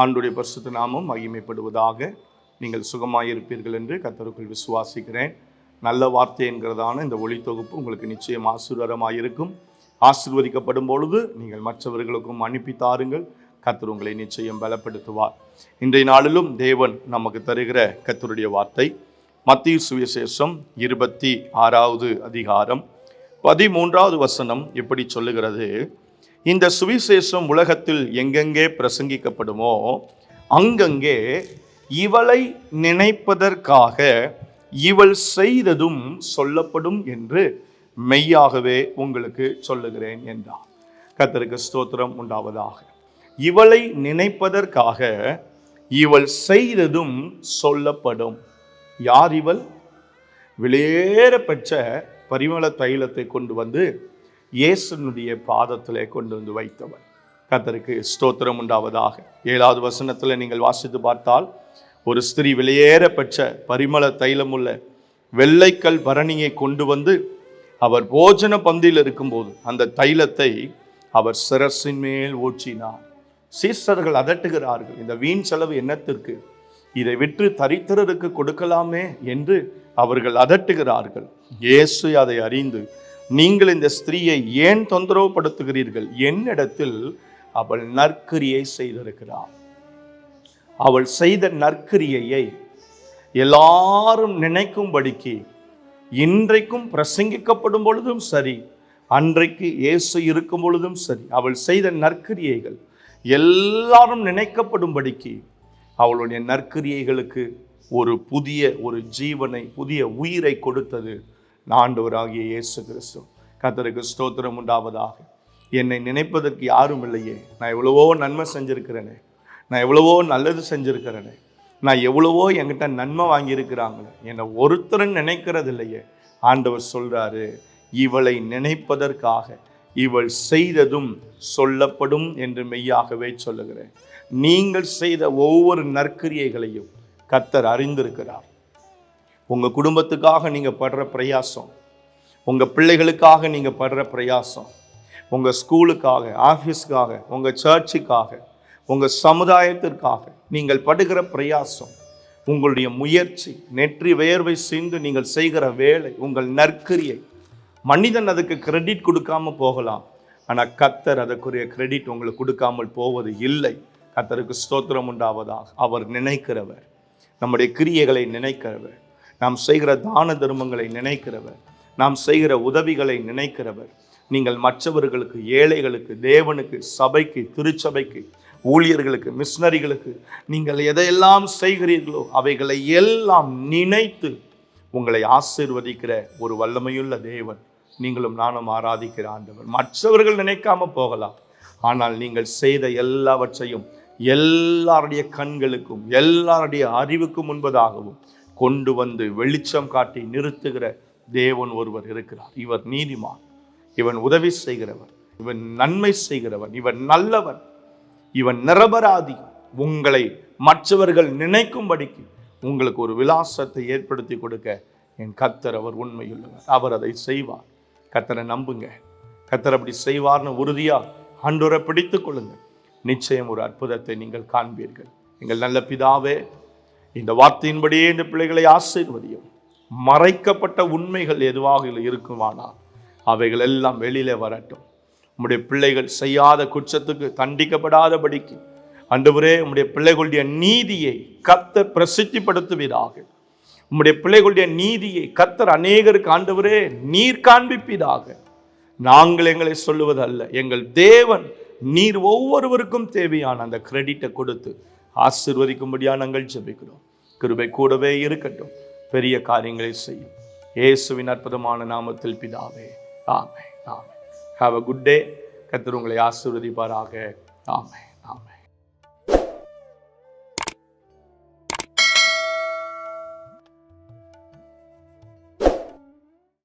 ஆண்டுடைய பரிசுத்த நாமம் மகிமைப்படுவதாக நீங்கள் சுகமாயிருப்பீர்கள் என்று கத்தருக்குள் விசுவாசிக்கிறேன். நல்ல வார்த்தை என்கிறதான இந்த ஒளி தொகுப்பு உங்களுக்கு நிச்சயம் ஆசீர்வாதமாக இருக்கும் ஆசீர்வதிக்கப்படும் பொழுது நீங்கள் மற்றவர்களுக்கும் அனுப்பி தாருங்கள். கத்தர் உங்களை நிச்சயம் பலப்படுத்துவார். இன்றைய நாளிலும் தேவன் நமக்கு தருகிற கத்தருடைய வார்த்தை. மத்திய சுவிசேஷம் இருபத்தி ஆறாவது அதிகாரம் பதிமூன்றாவது வசனம் எப்படி சொல்லுகிறது? இந்த சுவிசேஷம் உலகத்தில் எங்கெங்கே பிரசங்கிக்கப்படுமோ அங்கங்கே இவளை நினைப்பதற்காக இவள் செய்ததும் சொல்லப்படும் என்று மெய்யாகவே உங்களுக்கு சொல்லுகிறேன் என்றார். கத்தருக்கு ஸ்தோத்திரம் உண்டாவதாக. இவளை நினைப்பதற்காக இவள் செய்ததும் சொல்லப்படும். யார் இவள்? வெளியேற பெற்ற பரிமள தைலத்தை கொண்டு வந்து இயேசுனுடைய பாதத்திலே கொண்டு வந்து வைத்தவர். கத்தருக்கு ஸ்தோத்திரம் உண்டாவதாக. ஏழாவது வசனத்தில் நீங்கள் வாசித்து பார்த்தால் ஒரு ஸ்திரீ வெளியேற பெற்ற பரிமள தைலமுள்ள வெள்ளைக்கல் பரணியை கொண்டு வந்து அவர் போஜன பந்தியில் இருக்கும்போது அந்த தைலத்தை அவர் சிரசின் மேல் ஊற்றினார். சீசர்கள் அதட்டுகிறார்கள் இந்த வீண் செலவு என்னத்திற்கு? இதை விற்று தரித்திரருக்கு கொடுக்கலாமே என்று அவர்கள் அதட்டுகிறார்கள். இயேசு அதை அறிந்து நீங்கள் இந்த ஸ்திரீயை ஏன் தொந்தரவுப்படுத்துகிறீர்கள் என்னிடத்தில் அவள் நற்கிரியை செய்திருக்கிறாள். அவள் செய்த நற்கிரியையை எல்லாரும் நினைக்கும்படிக்கு இன்றைக்கும் பிரசங்கிக்கப்படும் பொழுதும் சரி அன்றைக்கு இயேசு இருக்கும் பொழுதும் சரி அவள் செய்த நற்கிரியைகள் எல்லாரும் நினைக்கப்படும்படிக்கு அவளுடைய நற்கிரியைகளுக்கு ஒரு புதிய ஒரு ஜீவனை புதிய உயிரை கொடுத்தது. ஆண்டவராகிய இயேசு கிறிஸ்து. கத்தருக்கு ஸ்தோத்திரம் உண்டாவதாக. என்னை நினைப்பதற்கு யாரும் இல்லையே. நான் எவ்வளவோ நன்மை செஞ்சுருக்கிறேனே. நான் எவ்வளவோ நல்லது செஞ்சுருக்கிறேனே. நான் எவ்வளவோ என்கிட்ட நன்மை வாங்கியிருக்கிறாங்களே. என்னை ஒருத்தரும் நினைக்கிறது இல்லையே ஆண்டவர் சொல்கிறாரு இவளை நினைப்பதற்காக இவள் செய்ததும் சொல்லப்படும் என்று மெய்யாகவே சொல்லுகிறேன். நீங்கள் செய்த ஒவ்வொரு நற்கிரியைகளையும் கத்தர் அறிந்திருக்கிறார். உங்கள் குடும்பத்துக்காக நீங்கள் படுற பிரயாசம் உங்கள் பிள்ளைகளுக்காக நீங்கள் படுற பிரயாசம் உங்கள் ஸ்கூலுக்காக ஆஃபீஸ்க்காக உங்கள் சர்ச்சுக்காக உங்கள் சமுதாயத்திற்காக நீங்கள் படுகிற பிரயாசம் உங்களுடைய முயற்சி நெற்றி வேர்வை சிந்து நீங்கள் செய்கிற வேலை உங்கள் நற்கிரியை. மனிதன் அதுக்கு கிரெடிட் கொடுக்காம போகலாம். ஆனால் கத்தர் அதற்குரிய கிரெடிட் உங்களுக்கு கொடுக்காமல் போவது இல்லை. கத்தருக்கு ஸ்தோத்திரம் உண்டாவதாக அவர் நினைக்கிறவர். நம்முடைய கிரியைகளை நினைக்கிறவர். நாம் செய்கிற தான தர்மங்களை நினைக்கிறவர் நாம் செய்கிற உதவிகளை நினைக்கிறவர். நீங்கள் மற்றவர்களுக்கு ஏழைகளுக்கு தேவனுக்கு சபைக்கு திருச்சபைக்கு ஊழியர்களுக்கு மிஷினரிகளுக்கு நீங்கள் எதையெல்லாம் செய்கிறீர்களோ அவைகளை எல்லாம் நினைத்து உங்களை ஆசீர்வதிக்கிற ஒரு வல்லமையுள்ள தேவன். நீங்களும் நானும் ஆராதிக்கிற ஆண்டவர். மற்றவர்கள் நினைக்காம போகலாம். ஆனால் நீங்கள் செய்த எல்லாவற்றையும் எல்லாருடைய கண்களுக்கும் எல்லாருடைய அறிவுக்கும் முன்பதாகவும் கொண்டு வந்து வெளிச்சம் காட்டி நிறுத்துகிற தேவன் ஒருவர் இருக்கிறார். இவர் நீதிமான். இவன் உதவி செய்கிறவன் இவன் நன்மை செய்கிறவன். இவன் நல்லவன். இவன் நிரபராதி. உங்களை மற்றவர்கள் நினைக்கும்படிக்கு உங்களுக்கு ஒரு விலாசத்தை ஏற்படுத்தி கொடுக்க என் கத்தர் அவர் உண்மையுள்ளவர். அவர் அதை செய்வார். கத்தரை நம்புங்க. கத்தர் அப்படி செய்வார்னு உறுதியாக ஆண்டோரை பிடித்து கொள்ளுங்கள். நிச்சயம் ஒரு அற்புதத்தை நீங்கள் காண்பீர்கள். எங்கள் நல்ல பிதாவே இந்த வார்த்தையின்படியே இந்த பிள்ளைகளை ஆசீர்வதியும். மறைக்கப்பட்ட உண்மைகள் எதுவாக இருக்குமானால் அவைகள் எல்லாம் வெளியில வரட்டும். உம்முடைய பிள்ளைகள் செய்யாத குற்றத்துக்கு தண்டிக்கப்படாதபடிக்கு. அன்றுவரே உம்முடைய பிள்ளைகளுடைய நீதியை கத்தர் பிரசித்திப்படுத்துவீராக. உம்முடைய பிள்ளைகளுடைய நீதியை கத்தர் அநேகருக்கு ஆண்டவரே நீர் காண்பிப்பீராக. நாங்கள் எங்களை சொல்லுவதல்ல எங்கள் தேவன் நீர் ஒவ்வொருவருக்கும் தேவையான அந்த கிரெடிட்டை கொடுத்து ஆசிர்வதிக்கும்படியாக நாங்கள் ஜெபிக்கிறோம். கிருபை கூடவே இருக்கட்டும். பெரிய காரியங்களை செய்யும். இயேசுவின் அற்புதமான நாமத்தில் பிதாவே ஆமை ஆமை ஹாவ் அ குட் டே கத்தர் உங்களை ஆசிர்வதிப்பாராக. ஆமை ஆமை